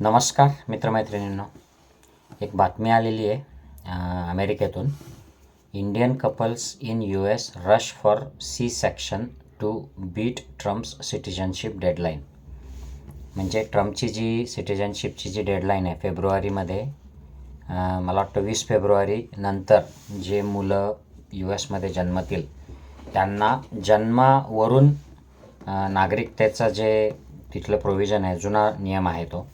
नमस्कार मित्रमैत्रिणींनो. एक बातमी आलेली आहे अमेरिकेतून. Indian couples in U S rush for C section to beat Trump's citizenship deadline म्हणजे ट्रम्पची जी सिटिझनशिपची जी डेडलाईन आहे फेब्रुवारीमध्ये मला वाटतं वीस फेब्रुवारी नंतर जे मुलं यू एसमध्ये जन्मतील त्यांना जन्मावरून नागरिकतेचं जे तिथलं प्रोव्हिजन आहे जुना नियम आहे तो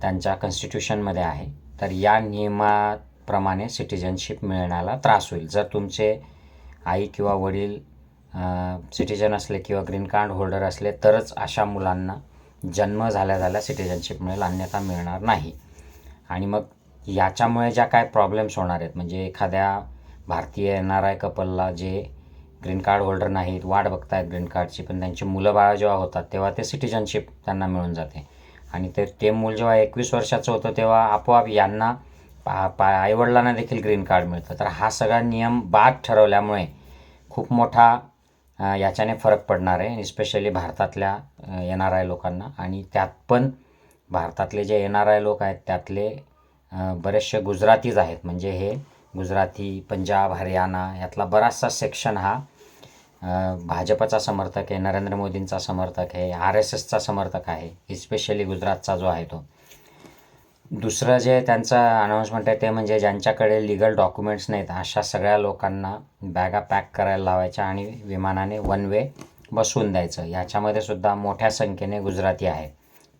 त्यांच्या कॉन्स्टिट्यूशनमध्ये आहे तर या नियमाप्रमाणे सिटिझनशिप मिळण्याला त्रास होईल. जर तुमचे आई किंवा वडील सिटिझन असले किंवा ग्रीन कार्ड होल्डर असले तरच अशा मुलांना जन्म झाल्या झाल्या सिटिझनशिप मिळेल अन्यथा मिळणार नाही. आणि मग याच्यामुळे ज्या काय प्रॉब्लेम्स होणार आहेत म्हणजे एखाद्या भारतीय एन आर आय कपलला जे ग्रीन कार्ड होल्डर नाहीत वाट बघतायत ग्रीन कार्डची पण त्यांची मुलं बाळं जेव्हा होतात तेव्हा ते सिटिझनशिप त्यांना मिळून जाते. आणि ते ते मूल जेव्हा एकवीस वर्षाचं होतं तेव्हा आपोआप यांना पा पा आईवडिलांना देखील ग्रीन कार्ड मिळतं. तर हा सगळा नियम बाद ठरवल्यामुळे खूप मोठा याच्याने फरक पडणार आहे. स्पेशली भारतातल्या एन आर आय लोकांना. आणि त्यात पण भारतातले जे एन आर आय लोक आहेत त्यातले बरेचसे गुजरातीज आहेत. म्हणजे हे गुजराती पंजाब हरियाणा यातला बराचसा सेक्शन हा भाजपचा समर्थक आहे नरेंद्र मोदींचा समर्थक आहे आर एस एसचा समर्थक आहे स्पेशली गुजरातचा जो आहे तो. दुसरं जे त्यांचं अनाऊन्समेंट आहे ते म्हणजे ज्यांच्याकडे लिगल डॉक्युमेंट्स नाहीत अशा सगळ्या लोकांना बॅगा पॅक करायला लावायच्या आणि विमानाने वन वे बसवून द्यायचं. ह्याच्यामध्ये सुद्धा मोठ्या संख्येने गुजराती आहे.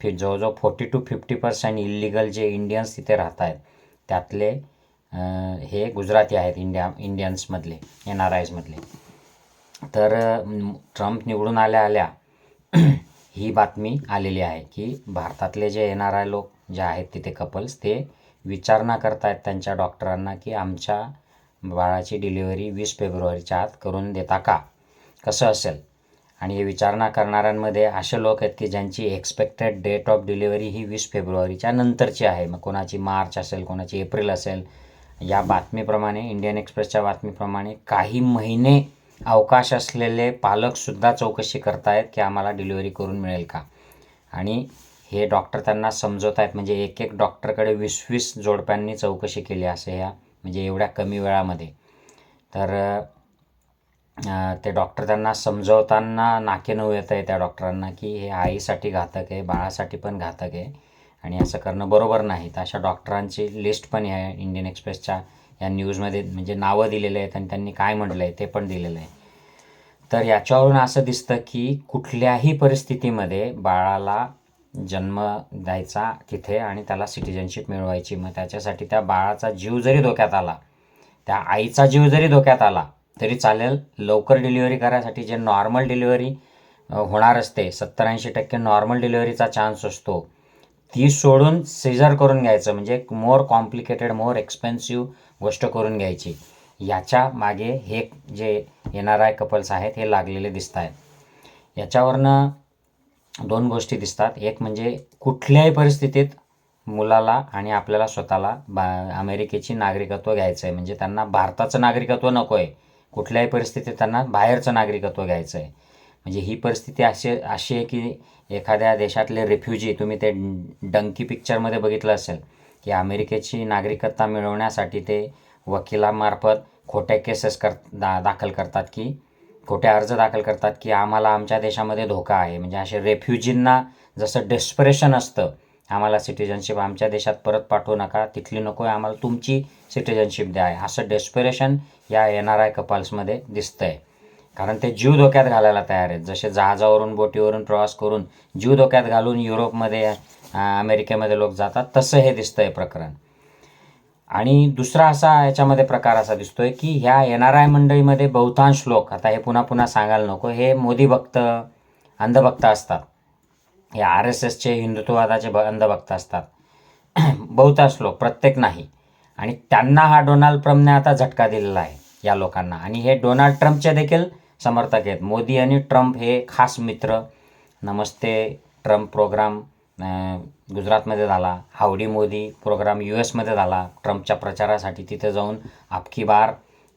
फि जवळजवळ forty to fifty percent illegal जे इंडियन्स तिथे राहत आहेत त्यातले हे गुजराती आहेत इंडिया इंडियन्समधले एन आर आयजमधले तर ट्रम्प निवडून आल्या आल्या ही बातमी आलेली आहे की भारतातले जे एन आर आय लोक जे आहेत तिथे कपल्स ते विचारणा करतायत त्यांच्या डॉक्टरांना की आमच्या बाळाची डिलिव्हरी वीस फेब्रुवारीच्या आत करून देता का? कसं असेल? आणि हे विचारणा करणाऱ्यांमध्ये असे लोक आहेत की ज्यांची एक्सपेक्टेड डेट ऑफ डिलिव्हरी ही वीस फेब्रुवारीच्या नंतरची आहे. मग कोणाची मार्च असेल कोणाची एप्रिल असेल या बातमीप्रमाणे इंडियन एक्सप्रेसच्या बातमीप्रमाणे काही महिने अवकाश असलेले पालकसुद्धा चौकशी करतायत की आम्हाला डिलिव्हरी करून मिळेल का? आणि हे डॉक्टर त्यांना समजवत आहेत म्हणजे एक एक डॉक्टरकडे वीस वीस जोडप्यांनी चौकशी केली असे ह्या म्हणजे एवढ्या कमी वेळामध्ये. तर ते डॉक्टर त्यांना समजवताना नाकेनऊ येत आहे त्या डॉक्टरांना की हे आईसाठी घातक आहे बाळासाठी पण घातक आहे आणि असं करणं बरोबर नाही. तर अशा डॉक्टरांची लिस्ट पण आहे इंडियन एक्सप्रेसच्या या न्यूजमध्ये म्हणजे नावं दिलेले आहेत आणि त्यांनी काय म्हटलं आहे ते पण दिलेलं आहे. तर याच्यावरून असं दिसतं की कुठल्याही परिस्थितीमध्ये बाळाला जन्म द्यायचा तिथे आणि त्याला सिटिझनशिप मिळवायची. मग त्याच्यासाठी त्या बाळाचा जीव जरी धोक्यात आला त्या आईचा जीव जरी धोक्यात आला तरी चालेल लवकर डिलिव्हरी करायसाठी जे नॉर्मल डिलिव्हरी होणार असते सत्तर ऐंशी टक्के नॉर्मल डिलिव्हरीचा चान्स असतो. ती सोडून सिझर करून घ्यायचं म्हणजे मोर कॉम्प्लिकेटेड मोर एक्सपेन्सिव्ह गोष्ट करून घ्यायची. याच्या मागे हे जे एन आर आय कपल्स आहेत हे लागलेले दिसत आहेत याच्यावरनं दोन गोष्टी दिसतात. एक म्हणजे कुठल्याही परिस्थितीत मुलाला आणि आपल्याला स्वतःला बा अमेरिकेची नागरिकत्व घ्यायचं आहे म्हणजे त्यांना भारताचं नागरिकत्व नको आहे कुठल्याही परिस्थितीत त्यांना बाहेरचं नागरिकत्व घ्यायचं आहे म्हणजे ही परिस्थिती अशी अशी आहे की एखाद्या देशातले रेफ्युजी तुम्ही ते डंकी पिक्चरमध्ये बघितलं असेल की अमेरिकेची नागरिकता मिळवण्यासाठी ते वकिलामार्फत खोट्या केसेस कर दा दाखल करतात की खोटे अर्ज दाखल करतात की आम्हाला आमच्या देशामध्ये धोका आहे. म्हणजे असे रेफ्युजींना जसं डेस्परेशन असतं आम्हाला सिटिझनशिप आमच्या देशात परत पाठवू नका तिथली नको आहे आम्हाला तुमची सिटिझनशिप द्या आहे. असं डेस्परेशन या एन आर आय कपाल्समध्ये दिसतं आहे कारण ते जीव धोक्यात घालायला तयार आहेत. जसे जहाजावरून बोटीवरून प्रवास करून जीव धोक्यात घालून युरोपमध्ये अमेरिकेमध्ये लोक जातात तसं हे दिसतं आहे प्रकरण. आणि दुसरा असा याच्यामध्ये प्रकार असा दिसतोय की ह्या एन आर आय मंडळीमध्ये बहुतांश लोक आता हे पुन्हा पुन्हा सांगायला नको हे मोदी भक्त अंधभक्त असतात. हे आर एस एसचे हिंदुत्ववादाचे भ अंधभक्त असतात. बहुतांश लोक प्रत्येक नाही. आणि त्यांना हा डोनाल्ड ट्रम्पने आता झटका दिलेला आहे या लोकांना. आणि हे डोनाल्ड ट्रम्पचे देखील समर्थक आहेत. मोदी आणि ट्रम्प हे खास मित्र. नमस्ते ट्रम्प प्रोग्राम गुजरातमध्ये झाला. हावडी मोदी प्रोग्राम यू एसमध्ये झाला. ट्रम्पच्या प्रचारासाठी तिथे जाऊन आपकी बार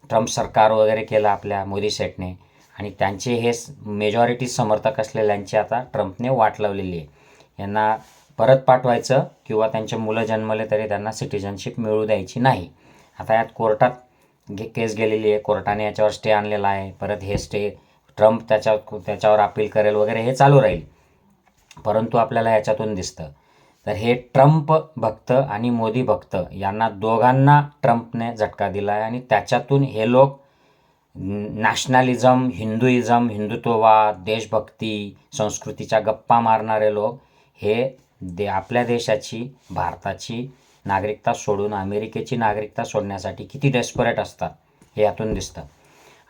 ट्रम्प सरकार वगैरे केलं आपल्या मोदी सेटने. आणि त्यांचे हे मेजॉरिटी समर्थक असलेल्यांची आता ट्रम्पने वाट लावलेली आहे. यांना परत पाठवायचं किंवा त्यांचे मुलं जन्मले तरी त्यांना सिटिझनशिप मिळू द्यायची नाही. आता यात कोर्टात गे केस गेलेली आहे. कोर्टाने याच्यावर स्टे आणलेला आहे. परत हे स्टे ट्रम्प त्याच्या त्याच्यावर अपील करेल वगैरे हे चालू राहील. परंतु आपल्याला याच्यातून दिसतं. तर हे ट्रम्प भक्त आणि मोदी भक्त यांना दोघांना ट्रम्पने झटका दिला आहे आणि त्याच्यातून हे लोक नॅशनलिझम हिंदुइझम हिंदुत्ववाद देशभक्ती संस्कृतीच्या गप्पा मारणारे लोक हे दे आपल्या देशाची भारताची नागरिकता सोडून अमेरिकेची नागरिकता सोडण्यासाठी किती डेस्परेट असतात हे यातून दिसतं.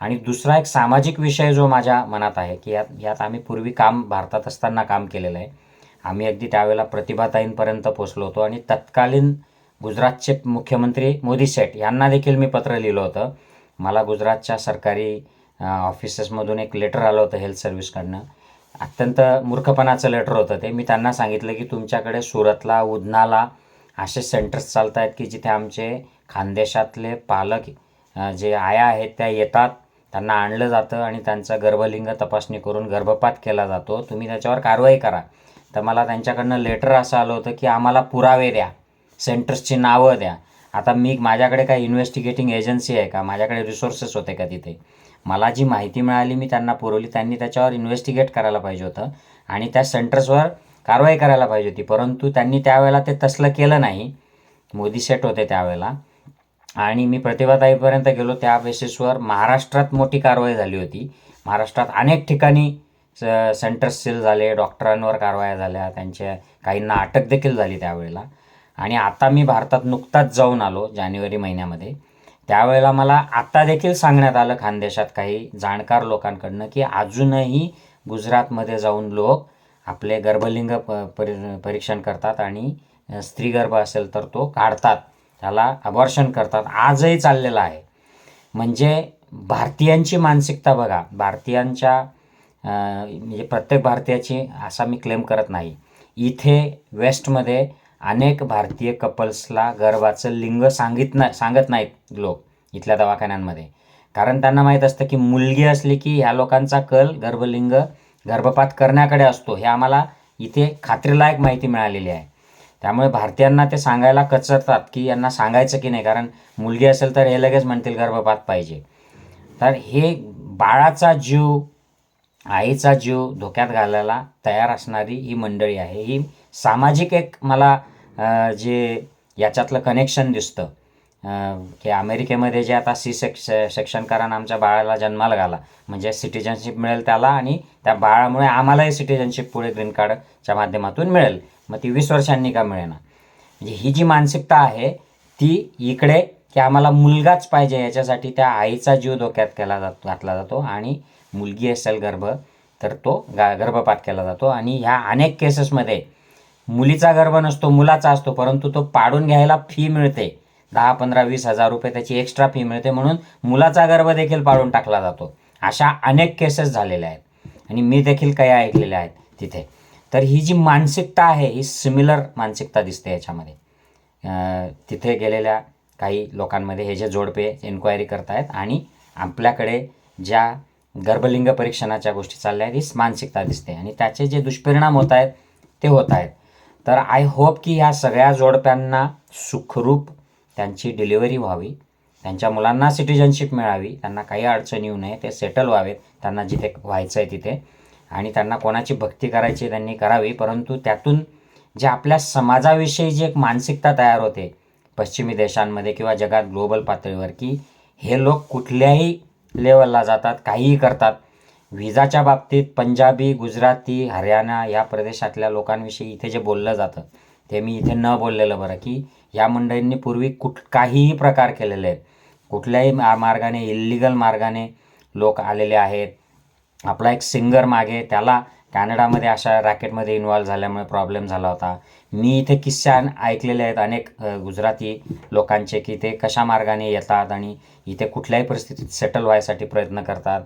आणि दुसरा एक सामाजिक विषय जो माझ्या मनात आहे की यात यात आम्ही पूर्वी काम भारतात असताना काम केलेलं आहे. आम्ही अगदी त्यावेळेला प्रतिभाताईंपर्यंत पोचलो होतो आणि तत्कालीन गुजरातचे मुख्यमंत्री मोदी शेठ यांना देखील मी पत्र लिहिलं होतं. मला गुजरातच्या सरकारी ऑफिसेसमधून एक लेटर आलं होतं हेल्थ सर्व्हिसकडनं अत्यंत मूर्खपणाचं लेटर होतं ते. मी त्यांना सांगितलं की तुमच्याकडे सुरतला उधनाला असे सेंटर्स चालत आहेत की जिथे आमचे खानदेशातले पालक जे आया आहेत त्या येतात. त्यांना आणलं जातं आणि त्यांचं गर्भलिंग तपासणी करून गर्भपात केला जातो. तुम्ही त्याच्यावर कारवाई करा. तर मला त्यांच्याकडनं लेटर असं आलं होतं की आम्हाला पुरावे द्या. सेंटर्सची नावं द्या. आता मी माझ्याकडे काय इन्व्हेस्टिगेटिंग एजन्सी आहे का? माझ्याकडे रिसोर्सेस होते का तिथे? मला जी माहिती मिळाली मी त्यांना पुरवली. त्यांनी त्याच्यावर इन्व्हेस्टिगेट करायला पाहिजे होतं. आणि त्या सेंटर्सवर कारवाई करायला पाहिजे होती. परंतु त्यांनी त्यावेळेला ते तसलं केलं नाही. मोदी सेट होते त्यावेळेला. आणि मी प्रतिभाताईपर्यंत गेलो त्या बेसिसवर महाराष्ट्रात मोठी कारवाई झाली होती. महाराष्ट्रात अनेक ठिकाणी स सेंटर्स सील झाले डॉक्टरांवर कारवाया झाल्या त्यांच्या काहींना अटक देखील झाली त्यावेळेला. आणि आता मी भारतात नुकताच जाऊन आलो जानेवारी महिन्यामध्ये. त्यावेळेला मला आत्ता देखील सांगण्यात आलं खानदेशात काही जाणकार लोकांकडनं की अजूनही गुजरातमध्ये जाऊन लोक आपले गर्भलिंग प परी परीक्षण करतात आणि स्त्री गर्भ असेल तर तो काढतात. त्याला अबॉर्शन करतात. आजही चाललेला आहे. म्हणजे भारतीयांची मानसिकता बघा. भारतीयांच्या म्हणजे प्रत्येक भारतीयाची असा मी क्लेम करत नाही. इथे वेस्टमध्ये अनेक भारतीय कपल्सला गर्भाचं लिंग सांगित ना सांगत नाहीत लोक इथल्या दवाखान्यांमध्ये. कारण त्यांना माहीत असतं की मुलगी असली की ह्या लोकांचा कल गर्भलिंग गर्भपात करण्याकडे असतो हे आम्हाला इथे खात्रीलायक माहिती मिळालेली आहे. त्यामुळे भारतीयांना ते सांगायला कचरतात की यांना सांगायचं की नाही कारण मुलगी असेल तर हे लगेच म्हणतील गर्भपात पाहिजे. तर हे बाळाचा जीव आईचा जीव धोक्यात घालायला तयार असणारी ही मंडळी आहे. ही सामाजिक एक मला जे याच्यातलं कनेक्शन दिसतं. की अमेरिकेमध्ये जे आता सी सेक्श सेक्शन कारण आमच्या बाळाला जन्माला घाला. म्हणजे सिटिझनशिप मिळेल त्याला आणि त्या बाळामुळे आम्हालाही सिटिझनशिप पुढे ग्रीन कार्डच्या माध्यमातून मिळेल. मग ती वीस वर्षांनी का मिळेना? म्हणजे ही जी मानसिकता आहे ती इकडे की आम्हाला मुलगाच पाहिजे याच्यासाठी त्या आईचा जीव धोक्यात केला जातो घातला जातो आणि मुलगी असेल गर्भ तर तो गा गर्भपात केला जातो. आणि ह्या अनेक केसेसमध्ये मुलीचा गर्भ नसतो मुलाचा असतो परंतु तो पाडून घ्यायला फी मिळते. दहा पंधरा वीस हजार रुपये त्याची एक्स्ट्रा फी मिळते म्हणून मुलाचा गर्भ देखील पाळून टाकला जातो. अशा अनेक केसेस झालेल्या आहेत. आणि मी देखील काही ऐकलेल्या आहेत तिथे. तर ही जी मानसिकता आहे ही सिमिलर मानसिकता दिसते याच्यामध्ये. तिथे गेलेल्या काही लोकांमध्ये हे जे जोडपे एन्क्वायरी करतायत आणि आपल्याकडे ज्या गर्भलिंग परीक्षणाच्या गोष्टी चालल्या आहेत ही मानसिकता दिसते. आणि त्याचे जे दुष्परिणाम होत आहेत ते होत आहेत. तर आय होप की ह्या सगळ्या जोडप्यांना सुखरूप त्यांची डिलिव्हरी व्हावी त्यांच्या मुलांना सिटिझनशिप मिळावी त्यांना काही अडचण येऊ नये ते सेटल व्हावेत त्यांना जिथे व्हायचं आहे तिथे. आणि त्यांना कोणाची भक्ती करायची त्यांनी करावी परंतु त्यातून जे आपल्या समाजाविषयी जी एक मानसिकता तयार होते पश्चिमी देशांमध्ये किंवा जगात ग्लोबल पातळीवर की हे लोक कुठल्याही लेवलला जातात काहीही करतात. विजाच्या बाबतीत पंजाबी गुजराती हरियाणा या प्रदेशातल्या लोकांविषयी इथे जे बोललं जातं ते मी इथे न बोललेलं बरं की या मंडळींनी पूर्वी कुठ काहीही प्रकार केलेले आहेत. कुठल्याही मार्गाने इल्लिगल मार्गाने लोक आलेले आहेत. आपला एक सिंगर मागे त्याला कॅनडामध्ये अशा रॅकेटमध्ये इन्व्हॉल्व झाल्यामुळे प्रॉब्लेम झाला होता. मी इथे किस्से ऐकलेले आहेत अनेक गुजराती लोकांचे की ते कशा मार्गाने येतात आणि इथे कुठल्याही परिस्थितीत सेटल व्हायसाठी प्रयत्न करतात.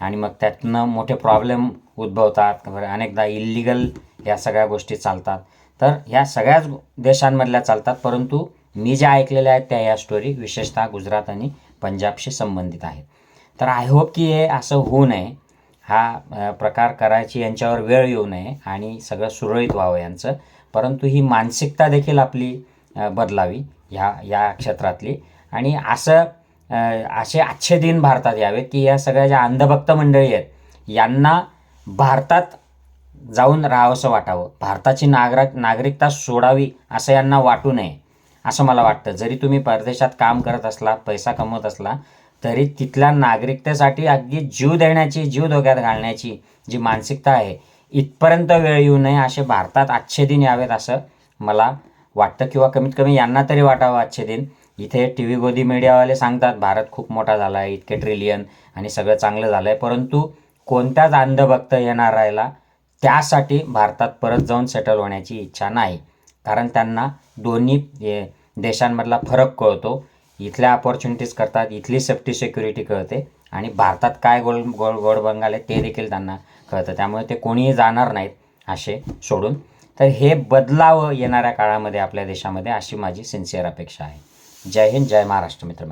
आणि मग त्यातनं मोठे प्रॉब्लेम उद्भवतात. अनेकदा इल्लिगल या सगळ्या गोष्टी चालतात. तर ह्या सगळ्याच देशांमधल्या चालतात परंतु मी ज्या ऐकलेल्या आहेत त्या या स्टोरी विशेषतः गुजरात आणि पंजाबशी संबंधित आहेत. तर आय होप की हे असं होऊ नये. हा प्रकार करायची यांच्यावर वेळ येऊ नये आणि सगळं सुरळीत व्हावं यांचं. परंतु ही मानसिकता देखील आपली बदलावी ह्या या क्षेत्रातली. आणि असं असे आजचे दिन भारतात यावेत की या सगळ्या ज्या अंधभक्त मंडळी आहेत यांना भारतात जाऊन राहावंसं वाटावं. भारताची नागरा नागरिकता सोडावी असं यांना वाटू नये असं मला वाटतं. जरी तुम्ही परदेशात काम करत असला पैसा कमवत असला तरी तिथल्या नागरिकतेसाठी अगदी जीव देण्याची जीव धोक्यात घालण्याची जी मानसिकता आहे इथपर्यंत वेळ येऊ नये असे भारतात आजचे दिन यावेत असं मला वाटतं. किंवा कमीत कमी यांना तरी वाटावं आजचे दिन. इथे टी व्ही गोदी मीडियावाले सांगतात भारत खूप मोठा झाला आहे इतके ट्रिलियन आणि सगळं चांगलं झालं आहे परंतु कोणत्याच अंधभक्त येणार राहिला त्यासाठी भारतात परत जाऊन सेटल होण्याची इच्छा नाही. कारण त्यांना दोन्ही देशांमधला फरक कळतो. इथल्या अपॉर्च्युनिटीज करतात इथली सेफ्टी सिक्युरिटी कळते. आणि भारतात काय गोल गोल गोड बंगाल आहे ते देखील त्यांना कळतं. त्यामुळे ते कोणीही जाणार नाहीत असे सोडून. तर हे बदलावं येणाऱ्या काळामध्ये आपल्या देशामध्ये अशी माझी सिन्सिअर अपेक्षा आहे. जय हिंद जय महाराष्ट्र मित्र